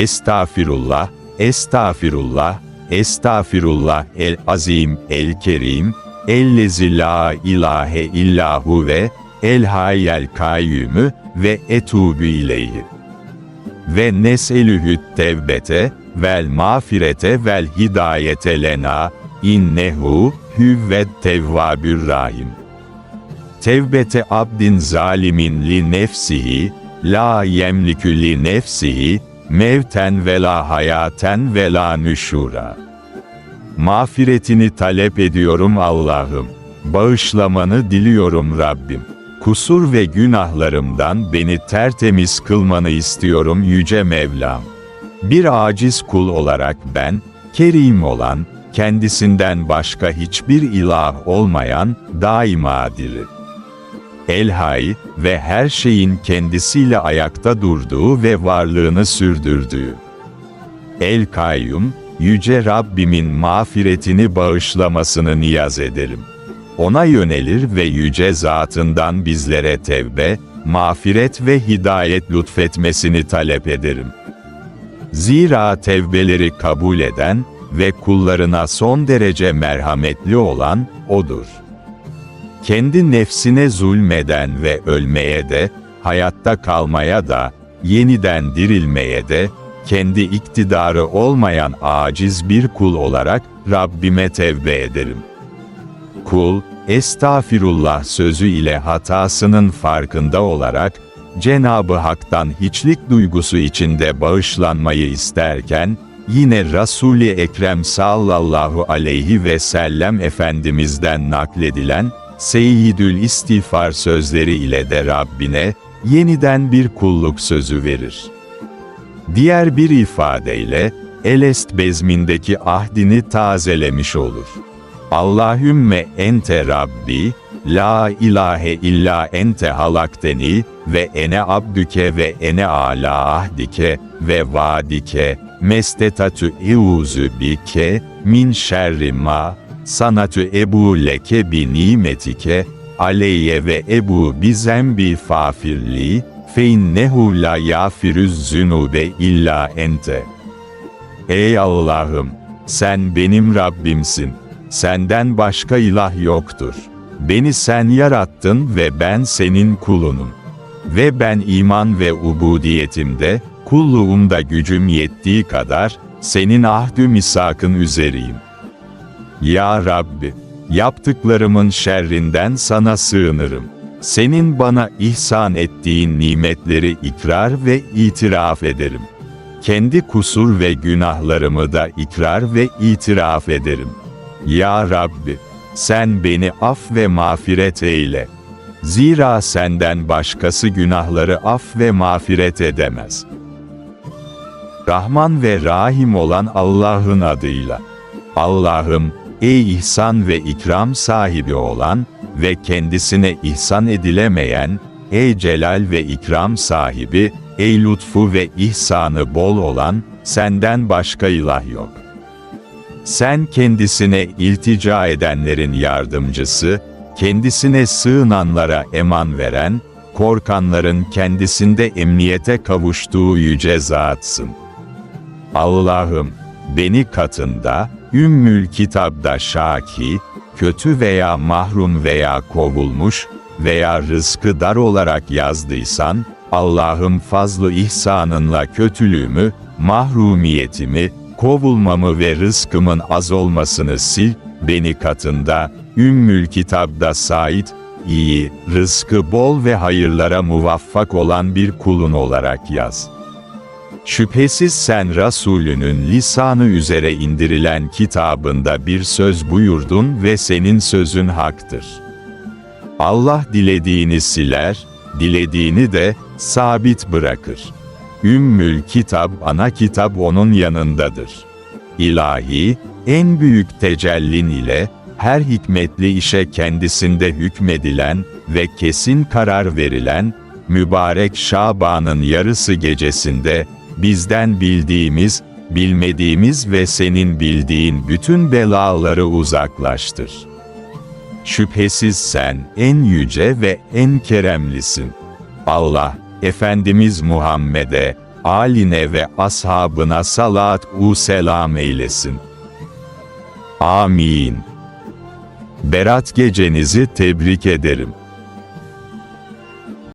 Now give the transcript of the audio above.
Estağfirullah, estağfirullah, estağfirullah el azim el kerim, ellezi la ilahe illahu ve el hayyel kayyümü ve etûbü ileyhi. Ve neselühü tevbete vel mağfirete vel hidayete lena innehu hüvvet tevvabür rahim. Tevbete abdin zalimin li nefsihi, la yemlikü li nefsihi, mevten ve la hayaten ve la nüşura. Mağfiretini talep ediyorum Allah'ım. Bağışlamanı diliyorum Rabbim. Kusur ve günahlarımdan beni tertemiz kılmanı istiyorum Yüce Mevlam. Bir aciz kul olarak ben, kerim olan, kendisinden başka hiçbir ilah olmayan, daima diri. Elhay ve her şeyin kendisiyle ayakta durduğu ve varlığını sürdürdüğü. El Kayyum, Yüce Rabbimin mağfiretini bağışlamasını niyaz ederim. Ona yönelir ve yüce zatından bizlere tevbe, mağfiret ve hidayet lütfetmesini talep ederim. Zira tevbeleri kabul eden ve kullarına son derece merhametli olan O'dur. Kendi nefsine zulmeden ve ölmeye de, hayatta kalmaya da, yeniden dirilmeye de, kendi iktidarı olmayan aciz bir kul olarak Rabbime tevbe ederim. Kul, estağfirullah sözü ile hatasının farkında olarak, Cenabı Hak'tan hiçlik duygusu içinde bağışlanmayı isterken, yine Resul-i Ekrem sallallahu aleyhi ve sellem Efendimiz'den nakledilen, Seyyidül İstiğfar sözleri ile de Rabbine, yeniden bir kulluk sözü verir. Diğer bir ifadeyle, Elest bezmindeki ahdini tazelemiş olur. Allahümme ente Rabbi, la ilahe illa ente halakteni ve ene abdüke ve ene ala ahdike ve vadike, mestetatü euzu bike, min şerri ma, sanatü ebu leke bi nimetike, aleyye ve ebu bizembi fafirli, fe innehu la yafirüz zünube illa ente. Ey Allah'ım, sen benim Rabbimsin. Senden başka ilah yoktur. Beni sen yarattın ve ben senin kulunum. Ve ben iman ve ubudiyetimde, kulluğumda gücüm yettiği kadar, senin ahdü misakın üzeriyim. Ya Rabbi, yaptıklarımın şerrinden sana sığınırım. Senin bana ihsan ettiğin nimetleri ikrar ve itiraf ederim. Kendi kusur ve günahlarımı da ikrar ve itiraf ederim. Ya Rabbi, sen beni af ve mağfiret eyle. Zira senden başkası günahları af ve mağfiret edemez. Rahman ve Rahim olan Allah'ın adıyla. Allah'ım, ey ihsan ve ikram sahibi olan ve kendisine ihsan edilemeyen, ey celal ve ikram sahibi, ey lütfu ve ihsanı bol olan, senden başka ilah yok. Sen kendisine iltica edenlerin yardımcısı, kendisine sığınanlara eman veren, korkanların kendisinde emniyete kavuştuğu yüce zatsın. Allah'ım, beni katında, Ümmül Kitab'da şaki, kötü veya mahrum veya kovulmuş veya rızkı dar olarak yazdıysan, Allah'ım fazlı ihsanınla kötülüğümü, mahrumiyetimi, kovulmamı ve rızkımın az olmasını sil, beni katında, Ümmül Kitab'da sait, iyi, rızkı bol ve hayırlara muvaffak olan bir kulun olarak yaz. Şüphesiz sen Resulünün lisanı üzere indirilen kitabında bir söz buyurdun ve senin sözün haktır. Allah dilediğini siler, dilediğini de sabit bırakır. Ümmül kitap ana kitap onun yanındadır. İlahi, en büyük tecellin ile, her hikmetli işe kendisinde hükmedilen ve kesin karar verilen, mübarek Şaban'ın yarısı gecesinde, bizden bildiğimiz, bilmediğimiz ve senin bildiğin bütün belaları uzaklaştır. Şüphesiz sen en yüce ve en keremlisin. Allah, Efendimiz Muhammed'e, aline ve ashabına salat u selam eylesin. Amin. Berat gecenizi tebrik ederim.